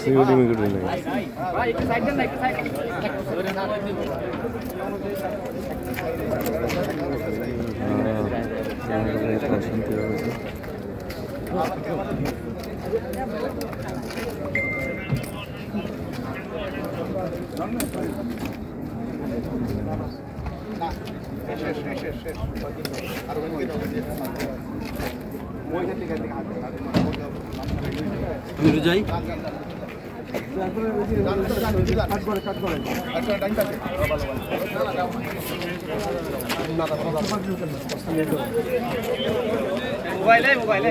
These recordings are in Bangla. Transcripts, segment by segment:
সিউড়ি মিগুড়ি নাই। আহ, অশান্তি হয়েছে যাই। মোবাইলে মোবাইলে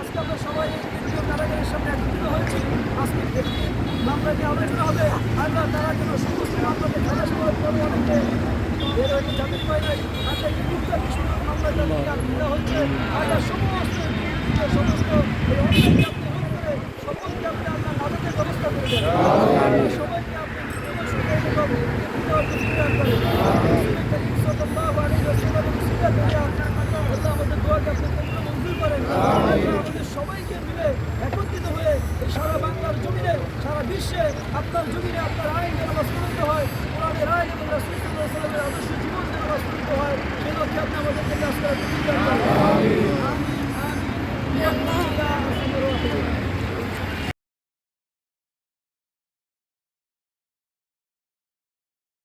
আজকে আমরা সবাই কেন্দ্রীয় কারাগারের সামনে একত্রিত হয়েছি আজকে একটি মামলা নিয়ে আলোচনা হবে আমরা তারা যেন সমস্ত মামলাকে খালাস করার পরে অনেকে বের হয়ে জামিন পাই নাই আমরা একটি মুক্ত মামলাটা নিয়ে আলোচনা হচ্ছে আমরা সমস্ত সমস্ত এই রোধ করে সকলকে আপনি আপনার নাজাতের ব্যবস্থা করে দেন সবাইকে আপনি সুযোগ এবং করেন আমাদের সবাইকে মিলে একত্রিত হয়ে সারা বাংলার জমিনে, সারা বিশ্বে আপনার জমিনে আপনার আইন যেন বাস্তবিত হয়, কোরআনের আইন এবং রাসুলের আদর্শ জীবন যেন